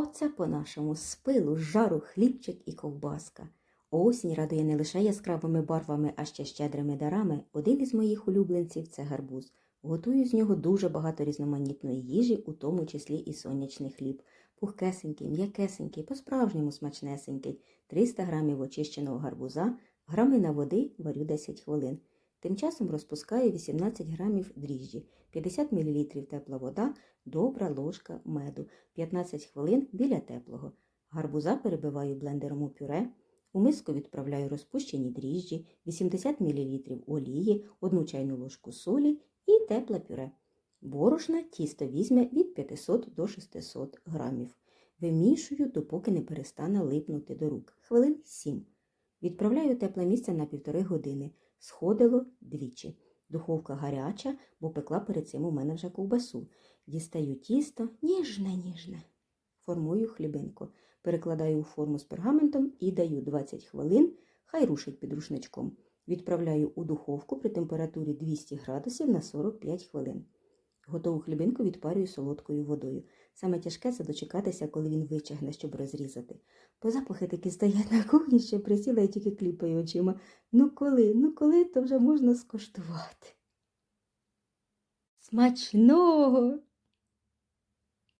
Оце по-нашому з пилу, з жару, хлібчик і ковбаска. Осінь радує не лише яскравими барвами, а ще щедрими дарами. Один із моїх улюбленців це гарбуз. Готую з нього дуже багато різноманітної їжі, у тому числі і сонячний хліб. Пухкесенький, м'якесенький, по-справжньому смачнесенький. 300 грамів очищеного гарбуза, грамина води варю 10 хвилин. Тим часом розпускаю 18 грамів дріжджі, 50 мл тепла вода, добра ложка меду, 15 хвилин біля теплого. Гарбуза перебиваю блендером у пюре. У миску відправляю розпущені дріжджі, 80 мл олії, 1 чайну ложку солі і тепле пюре. Борошна тісто візьме від 500 до 600 грамів. Вимішую, допоки не перестане липнути до рук. Хвилин 7. Відправляю тепле місце на півтори години. Сходило двічі. Духовка гаряча, бо пекла перед цим у мене вже ковбасу. Дістаю тісто, ніжне, ніжне. Формую хлібинку. Перекладаю у форму з пергаментом і даю 20 хвилин, хай рушить під рушничком. Відправляю у духовку при температурі 200 градусів на 45 хвилин. Готову хлібинку відпарюю солодкою водою. Саме тяжке це дочекатися, коли він вичагне, щоб розрізати. По запахи такі стоять на кухні, що присіла і тільки кліпаю очима. Ну коли, ну коли, то вже можна скоштувати. Смачного!